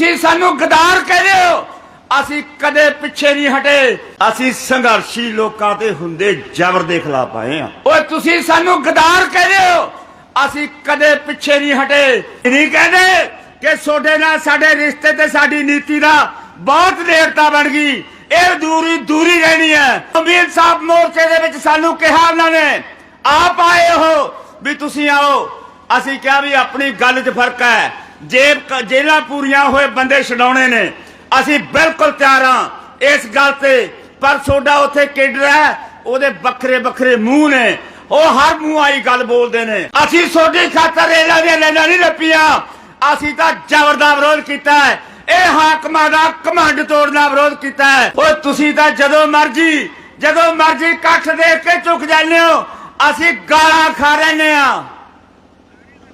ਤੁਸੀਂ ਸਾਨੂੰ ਗਦਾਰ ਕਹਿੰਦੇ ਹੋ। ਅਸੀਂ ਕਦੇ ਪਿੱਛੇ ਨਹੀਂ ਹਟੇ। ਅਸੀਂ ਸੰਘਰਸ਼ੀ ਲੋਕਾਂ ਤੇ ਹੁੰਦੇ ਜ਼ਬਰ ਦੇ ਖਿਲਾਫ ਆਏ ਆ ਓਏ ਤੁਸੀਂ ਸਾਨੂੰ ਗਦਾਰ ਕਹਿੰਦੇ ਹੋ। ਅਸੀਂ ਕਦੇ ਪਿੱਛੇ ਨਹੀਂ ਹਟੇ। ਨਹੀਂ ਕਹਿੰਦੇ ਕਿ ਤੁਹਾਡੇ ਨਾਲ ਸਾਡੇ ਰਿਸ਼ਤੇ ਤੇ ਸਾਡੀ ਨੀਤੀ ਦਾ ਬਹੁਤ ਨੇੜਤਾ ਬਣ ਗਈ। ਇਹ ਦੂਰੀ ਦੂਰੀ ਰਹਿਣੀ ਹੈ। ਅਮੀਰ ਸਾਹਿਬ ਮੋਰਚੇ ਦੇ ਵਿੱਚ ਸਾਨੂੰ ਕਿਹਾ ਉਹਨਾਂ ਨੇ, ਆਪ ਆਏ ਹੋ ਵੀ ਤੁਸੀਂ ਆਓ। ਅਸੀਂ ਕਿਹਾ ਵੀ ਆਪਣੀ ਗੱਲ 'ਚ ਫ਼ਰਕ ਹੈ। ਜੇਬ ਕ- ਪੂਰੀਆਂ ਹੋਏ ਬੰਦੇ ਛਡਾਉਣੇ ਨੇ। ਅਸੀਂ ਬਿਲਕੁਲ ਤਿਆਰ ਹਾਂ। ਇਸ ਗੱਲ ਤੇ ਪਰ ਸੋਡਾ ਉੱਥੇ ਕੇਡਰ ਉਹਦੇ ਵੱਖਰੇ ਵੱਖਰੇ ਮੂੰਹ ਨੇ। ਉਹ ਹਰ ਮੂੰਹ ਆਈ ਗੱਲ ਬੋਲਦੇ ਨੇ। ਅਸੀਂ ਸੋਡੀ ਖਾਤਰ ਇਹਨਾਂ ਦੀਆਂ ਲੈਣਾ ਨਹੀਂ ਰੱਪੀਆਂ ਅਸੀਂ ਤਾਂ ਜ਼ਬਰ ਦਾ ਵਿਰੋਧ ਕੀਤਾ ਹੈ। ਇਹ ਹਾਕਮਾਂ ਦਾ ਕਮਾਂਡ ਤੋੜਨ ਦਾ ਵਿਰੋਧ ਕੀਤਾ ਹੈ। ਓਏ, ਤੁਸੀਂ ਤਾਂ ਜਦੋਂ ਮਰਜ਼ੀ ਜਦੋਂ ਮਰਜ਼ੀ ਕੱਠ ਦੇਖ ਕੇ ਚੁੱਕ ਜਾਂਦੇ ਹੋ। ਅਸੀਂ ਗਾਲਾਂ ਖਾ ਰਹੇ ਆ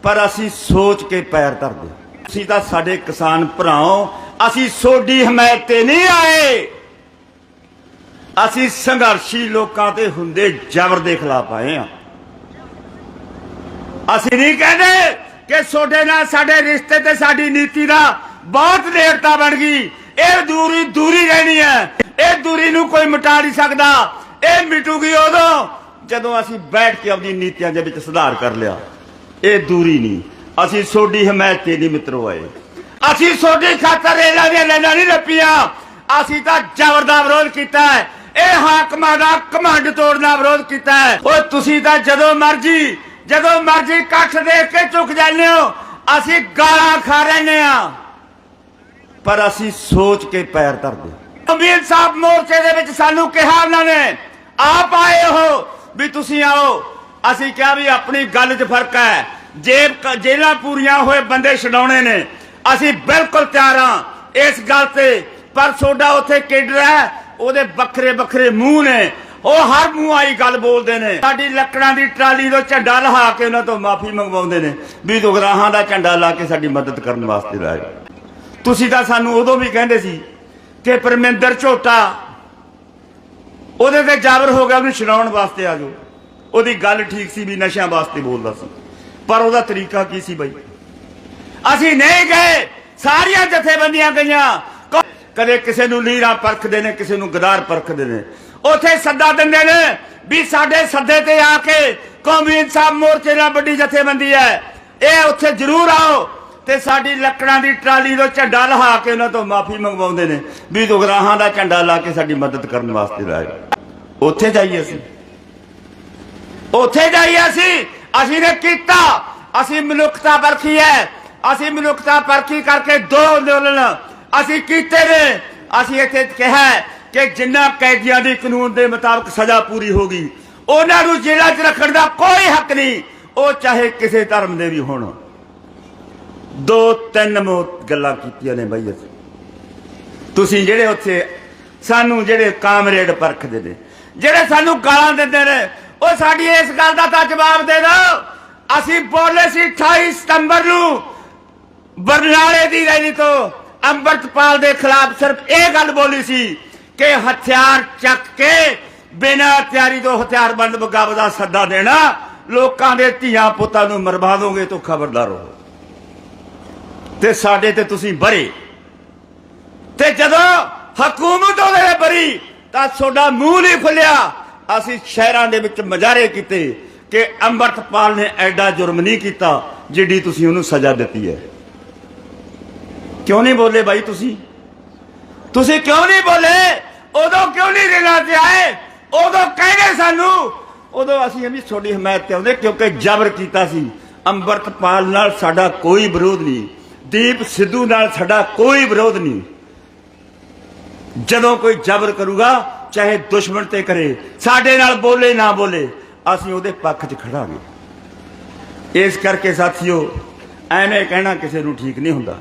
ਪਰ ਅਸੀਂ ਸੋਚ ਕੇ ਪੈਰ ਧਰਦੇ ਤੁਸੀਂ ਤਾਂ ਸਾਡੇ ਕਿਸਾਨ ਭਰਾਓ, ਅਸੀਂ ਸੋਡੀ ਹਮਾਇਤ ਤੇ ਨਹੀਂ ਆਏ। ਅਸੀਂ ਸੰਘਰਸ਼ੀ ਲੋਕਾਂ ਤੇ ਹੁੰਦੇ ਜ਼ਬਰ ਦੇ ਖਿਲਾਫ ਆਏ ਆ ਅਸੀਂ ਨਹੀਂ ਕਹਿੰਦੇ ਕਿ ਤੁਹਾਡੇ ਨਾਲ ਸਾਡੇ ਰਿਸ਼ਤੇ ਤੇ ਸਾਡੀ ਨੀਤੀ ਦਾ ਬਹੁਤ ਨੇੜਤਾ ਬਣ ਗਈ। ਇਹ ਦੂਰੀ ਦੂਰੀ ਰਹਿਣੀ ਹੈ। ਇਹ ਦੂਰੀ ਨੂੰ ਕੋਈ ਮਿਟਾ ਨਹੀਂ ਸਕਦਾ। ਇਹ ਮਿਟੂਗੀ ਉਦੋਂ ਜਦੋਂ ਅਸੀਂ ਬੈਠ ਕੇ ਆਪਣੀ ਨੀਤੀਆਂ ਦੇ ਵਿੱਚ ਸੁਧਾਰ ਕਰ ਲਿਆ। ਇਹ ਦੂਰੀ ਨਹੀਂ। ਅਸੀਂ ਸੋਡੀ ਹਮਾਇਤ ਤੇ ਨਹੀਂ ਮਿੱਤਰੋ ਆਏ। ਅਸੀਂ ਸੋਡੀ ਖਾਤਰ ਇਹਨਾਂ ਦੀਆਂ ਲੈਣਾ ਨਹੀਂ ਰੱਪੀਆਂ। ਅਸੀਂ ਤਾਂ ਜ਼ਬਰ ਦਾ ਵਿਰੋਧ ਕੀਤਾ ਹੈ। ਇਹ ਹਾਕਮਾਂ ਦਾ ਕਮਾਂਡ ਤੋੜਨ ਦਾ ਵਿਰੋਧ ਕੀਤਾ ਹੈ। ਓਏ, ਤੁਸੀਂ ਤਾਂ ਜਦੋਂ ਮਰਜ਼ੀ ਜਦੋਂ ਮਰਜ਼ੀ ਇਕੱਠ ਦੇਖ ਕੇ ਝੁਕ ਜਾਂਦੇ ਹੋ। ਅਸੀਂ ਗਾਲਾਂ ਖਾ ਰਹੇ ਆ ਪਰ ਅਸੀਂ ਸੋਚ ਕੇ ਪੈਰ ਧਰਦੇ ਅਮੀਰ ਸਾਹਿਬ ਮੋਰਚੇ ਦੇ ਵਿੱਚ ਸਾਨੂੰ ਕਿਹਾ ਉਹਨਾਂ ਨੇ, ਆਪ ਆਏ ਹੋ ਵੀ ਤੁਸੀਂ ਆਓ। ਅਸੀਂ ਕਿਹਾ ਵੀ ਆਪਣੀ ਗੱਲ 'ਚ ਫ਼ਰਕ ਹੈ। ਜੇਬ ਕ- ਜੇਲਾਂ ਪੂਰੀਆਂ ਹੋਏ ਬੰਦੇ ਛਡਾਉਣੇ ਨੇ। ਅਸੀਂ ਬਿਲਕੁਲ ਤਿਆਰ ਹਾਂ। ਇਸ ਗੱਲ ਤੇ ਪਰ ਸੋਡਾ ਉੱਥੇ ਕੇਡਰ ਹੈ, ਉਹਦੇ ਵੱਖਰੇ ਵੱਖਰੇ ਮੂੰਹ ਨੇ। ਉਹ ਹਰ ਮੂੰਹ ਆਈ ਗੱਲ ਬੋਲਦੇ ਨੇ। ਸਾਡੀ ਲੱਕੜਾਂ ਦੀ ਟਰਾਲੀ ਤੋਂ ਝੰਡਾ ਲਹਾ ਕੇ ਉਹਨਾਂ ਤੋਂ ਮਾਫੀ ਮੰਗਵਾਉਂਦੇ ਨੇ ਵੀ ਦੁਗਰਾਹਾਂ ਦਾ ਝੰਡਾ ਲਾ ਕੇ ਸਾਡੀ ਮਦਦ ਕਰਨ ਵਾਸਤੇ ਲਾਏ। ਤੁਸੀਂ ਤਾਂ ਸਾਨੂੰ ਉਦੋਂ ਵੀ ਕਹਿੰਦੇ ਸੀ ਕਿ ਪਰਮਿੰਦਰ ਝੋਟਾ, ਉਹਦੇ ਤੇ ਜਾਬਰ ਹੋ ਗਿਆ, ਉਹਨੂੰ ਛਡਾਉਣ ਵਾਸਤੇ ਆ ਜਾਓ। ਉਹਦੀ ਗੱਲ ਠੀਕ ਸੀ ਵੀ ਨਸ਼ਿਆਂ ਵਾਸਤੇ ਬੋਲਦਾ ਸੀ। ਪਰ ਉਹਦਾ ਤਰੀਕਾ ਕੀ ਸੀ ਬਈ? ਅਸੀਂ ਨਹੀਂ ਗਏ। ਸਾਰੀਆਂ ਜਥੇਬੰਦੀਆਂ ਗਈਆਂ। ਕਦੇ ਕਿਸੇ ਨੂੰ ਲੀਰਾ ਪਰਖਦੇ ਨੇ, ਕਿਸੇ ਨੂੰ ਗਦਾਰ ਪਰਖਦੇ ਨੇ। ਉਥੇ ਸੱਦਾ ਦਿੰਦੇ ਨੇ ਵੀ ਸਾਡੇ ਸੱਦੇ ਤੇ ਆ ਕੇ ਕੌਮੀ ਇਨਸਾਫ ਮੋਰਚੇ ਨਾਲ ਵੱਡੀ ਜਥੇਬੰਦੀ ਹੈ। ਇਹ ਉੱਥੇ ਜ਼ਰੂਰ ਆਓ ਤੇ ਸਾਡੀ ਲੱਕੜਾਂ ਦੀ ਟਰਾਲੀ ਤੋਂ ਝੰਡਾ ਲਹਾ ਕੇ ਉਹਨਾਂ ਤੋਂ ਮਾਫੀ ਮੰਗਵਾਉਂਦੇ ਨੇ ਵੀ ਦੁਗਰਾਹਾਂ ਦਾ ਝੰਡਾ ਲਾ ਕੇ ਸਾਡੀ ਮਦਦ ਕਰਨ ਵਾਸਤੇ ਲਾਏ। ਉੱਥੇ ਜਾਈਏ ਅਸੀਂ। ਉੱਥੇ ਜਾਈਏ ਅਸੀਂ। ਅਸੀਂ ਨੇ ਕੀਤਾ। ਅਸੀਂ ਮਨੁੱਖਤਾ ਪਰਖੀ ਹੈ। ਅਸੀਂ ਮਨੁੱਖਤਾ ਪਰਖੀ ਕਰਕੇ ਦੋ ਅੰਦੋਲਨ ਅਸੀਂ ਕੀਤੇ ਨੇ। ਅਸੀਂ ਇੱਥੇ ਕਿਹਾ ਕਿ ਜਿੰਨਾ ਕੈਦੀਆਂ ਦੀ ਕਾਨੂੰਨ ਦੇ ਮੁਤਾਬਕ ਸਜ਼ਾ ਪੂਰੀ ਹੋ ਉਹਨਾਂ ਨੂੰ ਜੇਲ੍ਹਾਂ 'ਚ ਰੱਖਣ ਦਾ ਕੋਈ ਹੱਕ ਨਹੀਂ। ਉਹ ਚਾਹੇ ਕਿਸੇ ਧਰਮ ਦੇ ਵੀ ਹੋਣ। ਦੋ ਤਿੰਨ ਮੋ ਗੱਲਾਂ ਕੀਤੀਆਂ ਨੇ ਬਾਈ ਅਸੀਂ। ਤੁਸੀਂ ਜਿਹੜੇ ਉੱਥੇ ਸਾਨੂੰ ਜਿਹੜੇ ਕਾਮਰੇਡ ਪਰਖਦੇ ਨੇ, ਜਿਹੜੇ ਸਾਨੂੰ ਗਾਲਾਂ ਦਿੰਦੇ ਨੇ ਉਹ ਸਾਡੀ ਇਸ ਗੱਲ ਦਾ ਤਾਂ ਜਵਾਬ ਦੇ ਦਿਓ ਅਸੀਂ ਬੋਲੇ ਸੀ 28 ਸਤੰਬਰ ਨੂੰ ਬਰਨਾਲੇ ਦੀ ਰੈਲੀ ਤੋਂ ਅੰਮ੍ਰਿਤਪਾਲ ਦੇ ਖਿਲਾਫ ਸਿਰਫ ਇਹ ਗੱਲ ਬੋਲੀ ਸੀ ਕਿ ਹਥਿਆਰ ਚੱਕ ਕੇ ਬਿਨਾਂ ਤਿਆਰੀ ਤੋਂ ਹਥਿਆਰਬੰਦ ਬਗਾਵਤ ਦਾ ਸੱਦਾ ਦੇਣਾ, ਲੋਕਾਂ ਦੇ ਧੀਆਂ ਪੁੱਤਾਂ ਨੂੰ ਮਰਵਾ ਦੋਗੇ ਤਾਂ ਖਬਰਦਾਰ ਹੋ। ਤੇ ਸਾਡੇ ਤੇ ਤੁਸੀਂ ਬਰੇ। ਤੇ ਜਦੋਂ ਹਕੂਮਤ ਉਹਦੇ ਬਰੀ, ਤਾਂ ਤੁਹਾਡਾ ਮੂੰਹ ਨਹੀਂ ਖੁੱਲਿਆ। ਅਸੀਂ ਸ਼ਹਿਰਾਂ ਦੇ ਵਿੱਚ ਮਜ਼ਾਰੇ ਕੀਤੇ ਕਿ ਅੰਮ੍ਰਿਤਪਾਲ ਨੇ ਐਡਾ ਜੁਰਮ ਨਹੀਂ ਕੀਤਾ ਜਿੱਡੀ ਤੁਸੀਂ ਉਹਨੂੰ ਸਜ਼ਾ ਦਿੱਤੀ ਹੈ। ਕਿਉਂ ਨਹੀਂ ਬੋਲੇ ਬਾਈ ਤੁਸੀਂ? ਤੁਸੀਂ ਕਿਉਂ ਨਹੀਂ ਬੋਲੇ? ਉਦੋਂ ਕਿਉਂ ਨਹੀਂ ਰੇਲਾਂ ਤੇ ਆਏ? ਉਦੋਂ ਕਹਿੰਦੇ ਸਾਨੂੰ? ਉਦੋਂ ਅਸੀਂ ਵੀ ਤੁਹਾਡੀ ਹਮਾਇਤ ਤੇ ਆਉਂਦੇ ਕਿਉਂਕਿ ਜ਼ਬਰ ਕੀਤਾ ਸੀ। ਅੰਮ੍ਰਿਤਪਾਲ ਨਾਲ ਸਾਡਾ ਕੋਈ ਵਿਰੋਧ ਨਹੀਂ। ਦੀਪ ਸਿੱਧੂ ਨਾਲ ਸਾਡਾ ਕੋਈ ਵਿਰੋਧ ਨਹੀਂ। ਜਦੋਂ ਕੋਈ ਜ਼ਬਰ ਕਰੂਗਾ ਚਾਹੇ ਦੁਸ਼ਮਣ ਤੇ ਕਰੇ, ਸਾਡੇ ਨਾਲ ਬੋਲੇ ਨਾ ਬੋਲੇ, ਅਸੀਂ ਉਹਦੇ ਪੱਖ 'ਚ ਖੜਾਂਗੇ ਇਸ ਕਰਕੇ ਸਾਥੀਓ, ਐਵੇਂ ਕਹਿਣਾ ਕਿਸੇ ਨੂੰ ਠੀਕ ਨਹੀਂ ਹੁੰਦਾ।